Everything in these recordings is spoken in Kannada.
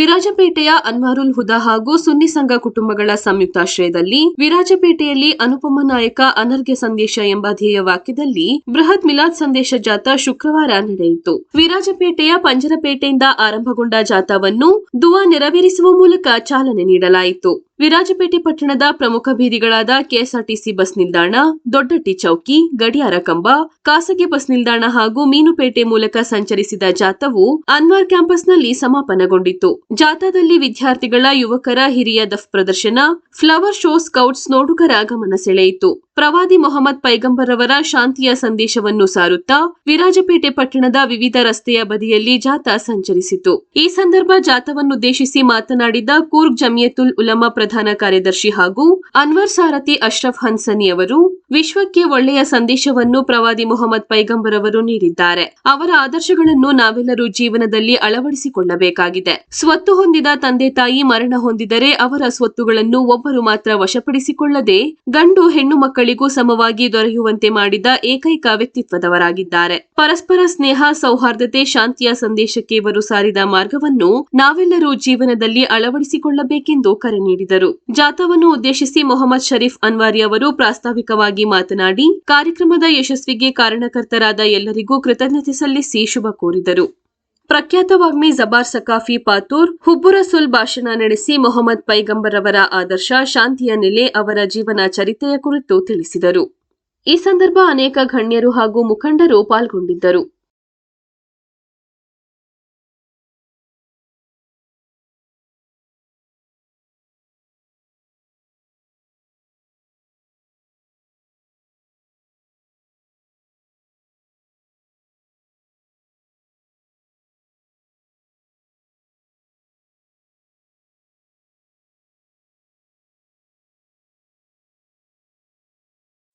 ವಿರಾಜಪೇಟೆಯ ಅನ್ವಾರುಲ್ ಹುದಾ ಹಾಗೂ ಸುನ್ನಿ ಸಂಘ ಕುಟುಂಬಗಳ ಸಂಯುಕ್ತಾಶ್ರಯದಲ್ಲಿ ವಿರಾಜಪೇಟೆಯಲ್ಲಿ ಅನುಪಮ ನಾಯಕ ಅನರ್ಘ್ಯ ಸಂದೇಶ ಎಂಬ ಧ್ಯೇಯ ವಾಕ್ಯದಲ್ಲಿ ಬೃಹತ್ ಮಿಲಾದ್ ಸಂದೇಶ ಜಾಥಾ ಶುಕ್ರವಾರ ನಡೆಯಿತು. ವಿರಾಜಪೇಟೆಯ ಪಂಜರಪೇಟೆಯಿಂದ ಆರಂಭಗೊಂಡ ಜಾಥಾವನ್ನು ದುವಾ ನೆರವೇರಿಸುವ ಮೂಲಕ ಚಾಲನೆ ನೀಡಲಾಯಿತು. ವಿರಾಜಪೇಟೆ ಪಟ್ಟಣದ ಪ್ರಮುಖ ಬೀದಿಗಳಾದ ಕೆಎಸ್ಆರ್ಟಿಸಿ ಬಸ್ ನಿಲ್ದಾಣ, ದೊಡ್ಡಟ್ಟಿ ಚೌಕಿ, ಗಡಿಯಾರ ಕಂಬ, ಖಾಸಗಿ ಬಸ್ ನಿಲ್ದಾಣ ಹಾಗೂ ಮೀನುಪೇಟೆ ಮೂಲಕ ಸಂಚರಿಸಿದ ಜಾಥಾವು ಅನ್ವಾರ್ ಕ್ಯಾಂಪಸ್ನಲ್ಲಿ ಸಮಾಪನಗೊಂಡಿತು ಜಾಥಾದಲ್ಲಿ ವಿದ್ಯಾರ್ಥಿಗಳ, ಯುವಕರ ಹಿರಿಯ ದಫ್ ಪ್ರದರ್ಶನ, ಫ್ಲವರ್ ಶೋ ಸ್ಕೌಟ್ಸ್ ನೋಡುಗರ ಗಮನ ಸೆಳೆಯಿತು. ಪ್ರವಾದಿ ಮೊಹಮ್ಮದ್ ಪೈಗಂಬರವರ ಶಾಂತಿಯ ಸಂದೇಶವನ್ನು ಸಾರುತ್ತಾ ವಿರಾಜಪೇಟೆ ಪಟ್ಟಣದ ವಿವಿಧ ರಸ್ತೆಯ ಬದಿಯಲ್ಲಿ ಜಾಥಾ ಸಂಚರಿಸಿತು. ಈ ಸಂದರ್ಭ ಜಾಥಾವನ್ನುದ್ದೇಶಿಸಿ ಮಾತನಾಡಿದ ಕೂರ್ಗ್ ಜಮಿಯತುಲ್ ಉಲಮಾ ಪ್ರಧಾನ ಕಾರ್ಯದರ್ಶಿ ಹಾಗೂ ಅನ್ವರ್ ಸಾರಥಿ ಅಶ್ರಫ್ ಹನ್ಸನಿ ಅವರು ವಿಶ್ವಕ್ಕೆ ಒಳ್ಳೆಯ ಸಂದೇಶವನ್ನು ಪ್ರವಾದಿ ಮೊಹಮ್ಮದ್ ಪೈಗಂಬರ್ ಅವರು ನೀಡಿದ್ದಾರೆ. ಅವರ ಆದರ್ಶಗಳನ್ನು ನಾವೆಲ್ಲರೂ ಜೀವನದಲ್ಲಿ ಅಳವಡಿಸಿಕೊಳ್ಳಬೇಕಾಗಿದೆ. ಸ್ವತ್ತು ಹೊಂದಿದ ತಂದೆ ತಾಯಿ ಮರಣ ಹೊಂದಿದರೆ ಅವರ ಸ್ವತ್ತುಗಳನ್ನು ಒಬ್ಬರು ಮಾತ್ರ ವಶಪಡಿಸಿಕೊಳ್ಳದೆ ಗಂಡು ಹೆಣ್ಣು ಮಕ್ಕಳಿಗೂ ಸಮವಾಗಿ ದೊರೆಯುವಂತೆ ಮಾಡಿದ ಏಕೈಕ ವ್ಯಕ್ತಿತ್ವದವರಾಗಿದ್ದಾರೆ. ಪರಸ್ಪರ ಸ್ನೇಹ, ಸೌಹಾರ್ದತೆ, ಶಾಂತಿಯ ಸಂದೇಶಕ್ಕೆ ಇವರು ಸಾರಿದ ಮಾರ್ಗವನ್ನು ನಾವೆಲ್ಲರೂ ಜೀವನದಲ್ಲಿ ಅಳವಡಿಸಿಕೊಳ್ಳಬೇಕೆಂದು ಕರೆ ನೀಡಿದರು. ಜಾಥಾವನ್ನು ಉದ್ದೇಶಿಸಿ ಮೊಹಮ್ಮದ್ ಶರೀಫ್ ಅನ್ವಾರಿ ಅವರು ಪ್ರಾಸ್ತಾವಿಕವಾಗಿ ಮಾತನಾಡಿ, ಕಾರ್ಯಕ್ರಮದ ಯಶಸ್ವಿಗೆ ಕಾರಣಕರ್ತರಾದ ಎಲ್ಲರಿಗೂ ಕೃತಜ್ಞತೆ ಸಲ್ಲಿಸಿ ಶುಭ ಕೋರಿದರು. ಪ್ರಖ್ಯಾತ ವಾಗ್ಮಿ ಜಬಾರ್ ಸಕಾಫಿ ಪಾತೂರ್ ಹುಬ್ಬುರಸುಲ್ ಭಾಷಣ ನಡೆಸಿ ಮೊಹಮ್ಮದ್ ಪೈಗಂಬರ್ ಅವರ ಆದರ್ಶ ಶಾಂತಿಯ ನೆಲೆ ಅವರ ಜೀವನ ಚರಿತ್ರೆಯ ಕುರಿತು ತಿಳಿಸಿದರು. ಈ ಸಂದರ್ಭ ಅನೇಕ ಗಣ್ಯರು ಹಾಗೂ ಮುಖಂಡರು ಪಾಲ್ಗೊಂಡಿದ್ದರು.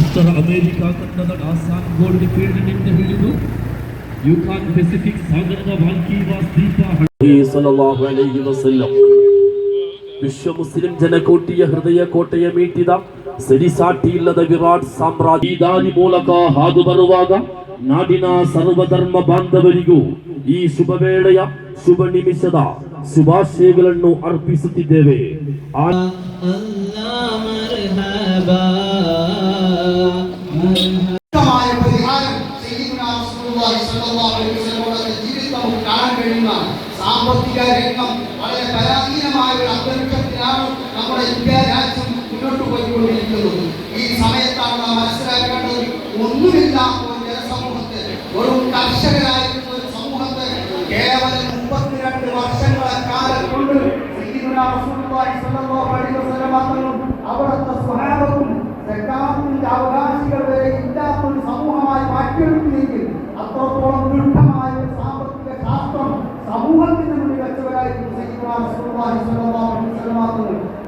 ಉತ್ತರ ಅಮೆರಿಕಾ ಖಂಡದ ಡಾಸಾನ್ ಗೋಲ್ಡ್ ಫೀಲ್ಡ್ನಿಂದ ಹಿಡಿದು ಯುಕಾನ್ ಪೆಸಿಫಿಕ್ ಸಾಗರದ ವಾಲ್ಕೀವಾಸ್ ಅಲೈಹಿ ವಸಲ್ಲಂ ವಿಶ್ವ ಮುಸ್ಲಿಂ ಜನಕೋಟಿಯ ಹೃದಯ ಕೋಟೆಯ ಮೀಟಿದ ಸರಿಸಾಟಿಯಿಲ್ಲದ ವಿರಾಟ್ ಸಾಮ್ರಾಜ್ಯ ಈ ದಾರಿ ಮೂಲಕ ಹಾದು ಬರುವಾಗ ನಾಡಿನ ಸರ್ವಧರ್ಮ ಬಾಂಧವರಿಗೂ ಈ ಶುಭ ವೇಳೆಯ ಶುಭ ನಿಮಿಷದ ಶುಭಾಶಯಗಳನ್ನು ಅರ್ಪಿಸುತ್ತಿದ್ದೇವೆ സാമ്പത്തിക രംഗം വളരെ പരാധീനമായ ഒരു അന്തരീക്ഷത്തിലാണ് നമ്മുടെ ഇന്ത്യ രാജ്യം മുന്നോട്ട് പോയിക്കൊണ്ടിരിക്കുന്നത്. ഈ സമയത്താണ് നാം മനസ്സിലാക്കേണ്ടത് ഒന്നുമില്ലാത്ത ഒരു ജനസമൂഹത്തെ. വെറും കർഷകരായി അവിടുത്തെ സ്വഹാബത്തും സക്കാത്തിന്റെ അവകാശികൾ വരെ ഇല്ലാത്ത ഒരു സമൂഹമായി മാറ്റിയെടുക്കുകയെങ്കിൽ അത്രത്തോളം ദൃഢമായ ഒരു സാമ്പത്തിക ശാസ്ത്രം സമൂഹത്തിന് മുന്നിൽ വെച്ചവരായിരുന്നു.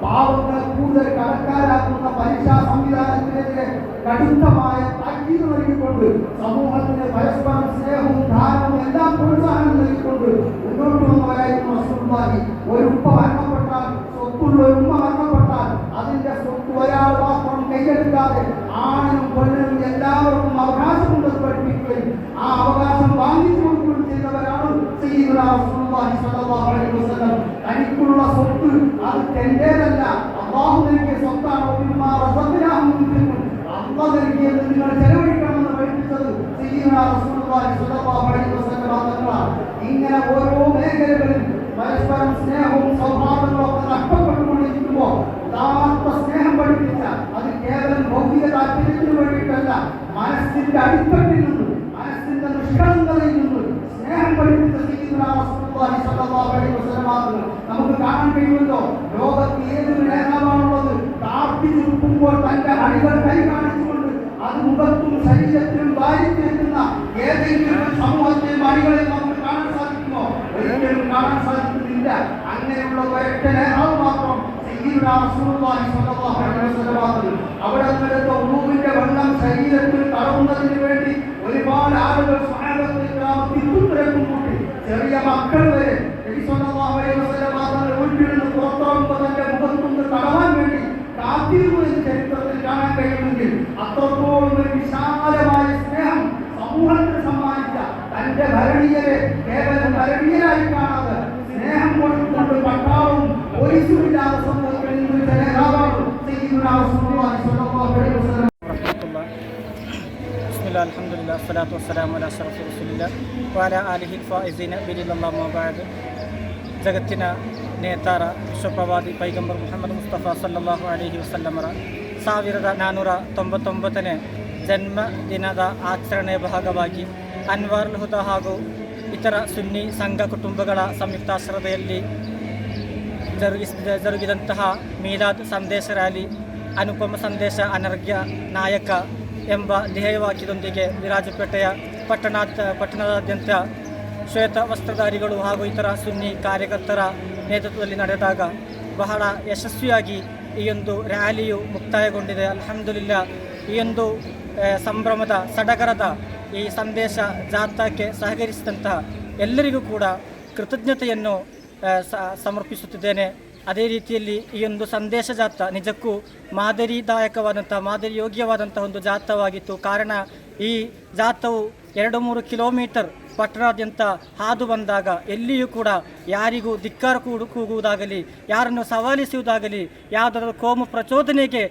പാവങ്ങളെ കൂടുതൽ കടക്കാരാക്കുന്ന പരീക്ഷാ സംവിധാനത്തിനെതിരെ കടുത്തമായ താക്കീത് നൽകിക്കൊണ്ട് സമൂഹത്തിന് പരസ്പരം സ്നേഹവും ധാരണവും എല്ലാം പ്രോത്സാഹനം നൽകിക്കൊണ്ട് മുന്നോട്ട് ഒരു കൂടാതെ ആണിനും പെണ്ണിനും എല്ലാവർക്കും അവകാശമുണ്ടെന്ന് പഠിപ്പിക്കുകയും ആ അവകാശം വാങ്ങിച്ചു കൊടുക്കുകയും ചെയ്തവരാണ് തനിക്കുള്ള സ്വത്ത് അത് തന്റേതല്ല അള്ളാഹു നൽകിയ സ്വത്താണ്. അമ്മ നൽകിയത് നിങ്ങൾ ചെലവഴിക്കണമെന്ന് പഠിപ്പിച്ചത് ഇങ്ങനെ ഓരോ മേഖലകളിലും പരസ്പരം സ്നേഹവും കഴിയുമല്ലോ ലോകത്ത് ഏതൊരു നേതാവാണുള്ളത്? പ്രാർത്ഥിച്ചു നിൽക്കുമ്പോൾ തന്റെ അടികൾ കൈ കാണിച്ചുകൊണ്ട് അത് മുഖത്തും ശരീരത്തിലും വാരിത്തേക്കുന്ന ഏതെങ്കിലും സമൂഹത്തിലെ അടികളെ നമുക്ക് കാണാൻ സാധിക്കുമോ? ഒരിക്കലും കാണാൻ സാധിക്കുന്നില്ല. അങ്ങനെയുള്ള ഒരൊറ്റ നേതാവ് മാത്രം. അവിടെ നിന്നെടുത്ത ഉളൂവിന്റെ വെള്ളം ശരീരത്തിൽ തടവുന്നതിന് വേണ്ടി ഒരുപാട് ആളുകൾ കൂട്ടി ചെറിയ മക്കൾ വരെ കാത്തിരുന്നു എന്ന് ചരിത്രത്തിൽ കാണാൻ കഴിയുമെങ്കിൽ അത്രത്തോളം ഒരു വിശാലമായ സ്നേഹം സമൂഹത്തിന് സമ്മാനിച്ച തന്റെ ഭരണീയരെ കേവലം ഭരണീയരായി കാണാതെ സ്നേഹം കൊടുത്തുകൊണ്ട് പട്ടാളവും പോലീസും ഇല്ലാതെ സമൂഹത്തിൽ നിന്ന് നേതാവാണ് സയ്യിദുനാ റസൂലുള്ളാഹി സ്വല്ലല്ലാഹു അലൈഹി വസല്ലം വറഹ്മത്തുള്ളാഹി. ബിസ്മില്ലാ, അൽഹംദുലില്ലാ, സ്വലാത്തു വസ്സലാമു അലാ അഷ്റഫി റസൂലില്ലാ, വഅലാ ആലിഹി ഫായിസീന ബിലില്ലാഹി അമ്മാ ബഅദ്. ನೇತಾರ ವಿಶ್ವಪ್ರವಾದಿ ಪೈಗಂಬರ್ ಮುಹಮ್ಮದ್ ಮುಸ್ತಫಾ ಸಲ್ಲಾಹು ಅಲಿಹಿ ವಸಲ್ಲಮರ ಸಾವಿರದ ನಾನ್ನೂರ ತೊಂಬತ್ತೊಂಬತ್ತನೇ ಜನ್ಮದಿನದ ಆಚರಣೆಯ ಭಾಗವಾಗಿ ಅನ್ವರ್ ಹುದ ಹಾಗೂ ಇತರ ಸುನ್ನಿ ಸಂಘ ಕುಟುಂಬಗಳ ಸಂಯುಕ್ತಾಶ್ರಯದಲ್ಲಿ ಜರುಗಿಸ್, ಜರುಗಿದಂತಹ ಮೀಲಾದ್ ಸಂದೇಶ ರ್ಯಾಲಿ, ಅನುಪಮ ಸಂದೇಶ ಅನರ್ಘ್ಯ ನಾಯಕ ಎಂಬ ಧ್ಯೇಯವಾಕ್ಯದೊಂದಿಗೆ ವಿರಾಜಪೇಟೆಯ ಪಟ್ಟಣ ಪಟ್ಟಣದಾದ್ಯಂತ ಶ್ವೇತ ವಸ್ತ್ರಧಾರಿಗಳು ಹಾಗೂ ಇತರ ಸುನ್ನಿ ಕಾರ್ಯಕರ್ತರ ನೇತೃತ್ವದಲ್ಲಿ ನಡೆದಾಗ ಬಹಳ ಯಶಸ್ವಿಯಾಗಿ ಈ ಒಂದು ರ್ಯಾಲಿಯು ಮುಕ್ತಾಯಗೊಂಡಿದೆ. ಅಲ್ಹಮ್ದುಲಿಲ್ಲ, ಈ ಒಂದು ಸಂಭ್ರಮದ ಸಡಗರದ ಈ ಸಂದೇಶ ಜಾಥಾಕ್ಕೆ ಸಹಕರಿಸಿದಂತಹ ಎಲ್ಲರಿಗೂ ಕೂಡ ಕೃತಜ್ಞತೆಯನ್ನು ಸಮರ್ಪಿಸುತ್ತಿದ್ದೇನೆ. ಅದೇ ರೀತಿಯಲ್ಲಿ ಈ ಒಂದು ಸಂದೇಶ ಜಾಥಾ ನಿಜಕ್ಕೂ ಮಾದರಿದಾಯಕವಾದಂಥ ಮಾದರಿ ಯೋಗ್ಯವಾದಂಥ ಒಂದು ಜಾಥಾವಾಗಿತ್ತು. ಕಾರಣ ಈ ಜಾಥವು ಎರಡು ಮೂರು ಕಿಲೋಮೀಟರ್ ಪಟ್ಟಣಾದ್ಯಂತ ಹಾದು ಬಂದಾಗ ಎಲ್ಲಿಯೂ ಕೂಡ ಯಾರಿಗೂ ಧಿಕ್ಕಾರ ಕೂಡು ಕೂಗುವುದಾಗಲಿ, ಯಾರನ್ನು ಸವಾಲಿಸುವುದಾಗಲಿ, ಯಾವುದಾದ್ರೂ ಕೋಮು ಪ್ರಚೋದನೆಗೆ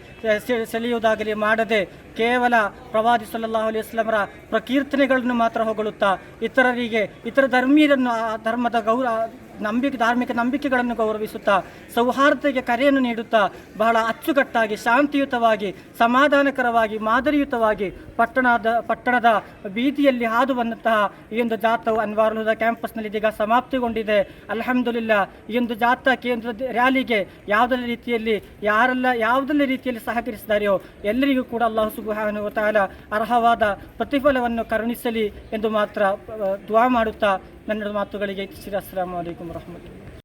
ಸೆಳೆಯುವುದಾಗಲಿ ಮಾಡದೆ ಕೇವಲ ಪ್ರವಾದಿ ಸಲ್ಲಲ್ಲಾಹು ಅಲಿ ಇಸ್ಲಾಮರ ಪ್ರಕೀರ್ತನೆಗಳನ್ನು ಮಾತ್ರ ಹೊಗಳುತ್ತಾ, ಇತರರಿಗೆ, ಇತರ ಧರ್ಮೀಯರನ್ನು ಆ, ಧರ್ಮದ ಗೌರ ನಂಬಿಕೆ, ಧಾರ್ಮಿಕ ನಂಬಿಕೆಗಳನ್ನು ಗೌರವಿಸುತ್ತಾ, ಸೌಹಾರ್ದತೆಗೆ ಕರೆಯನ್ನು ನೀಡುತ್ತಾ, ಬಹಳ ಅಚ್ಚುಕಟ್ಟಾಗಿ, ಶಾಂತಿಯುತವಾಗಿ, ಸಮಾಧಾನಕರವಾಗಿ, ಮಾದರಿಯುತವಾಗಿ ಪಟ್ಟಣದ ಪಟ್ಟಣದ ಬೀದಿಯಲ್ಲಿ ಹಾದು ಬಂದಂತಹ ಈ ಒಂದು ಜಾಥಾವು ಹುದಾ ಕ್ಯಾಂಪಸ್ನಲ್ಲಿ ಇದೀಗ ಸಮಾಪ್ತಿಗೊಂಡಿದೆ. ಅಲ್ಹಮ್ದುಲಿಲ್ಲ, ಈ ಒಂದು ಜಾಥಾ ಕೇಂದ್ರ ರ್ಯಾಲಿಗೆ ಯಾವುದೆಲ್ಲ ರೀತಿಯಲ್ಲಿ, ಯಾರೆಲ್ಲ, ಯಾವುದೆಲ್ಲ ರೀತಿಯಲ್ಲಿ ಸಹಕರಿಸಿದಾರೆಯೋ ಎಲ್ಲರಿಗೂ ಕೂಡ ಅಲ್ಲಾಹು ಸುಬ್ಹಾನಹು ತಾಲ ಅರ್ಹವಾದ ಪ್ರತಿಫಲವನ್ನು ಕರುಣಿಸಲಿ ಎಂದು ಮಾತ್ರ ದುವಾ ಮಾಡುತ್ತಾ ನನ್ನ ಮಾತುಗಳಿಗೆ ತಿಳಿಸಿರಿ ಅಸ್ಸಾಂ ವಲೈಕುಂ ವರಹಮತ್ತು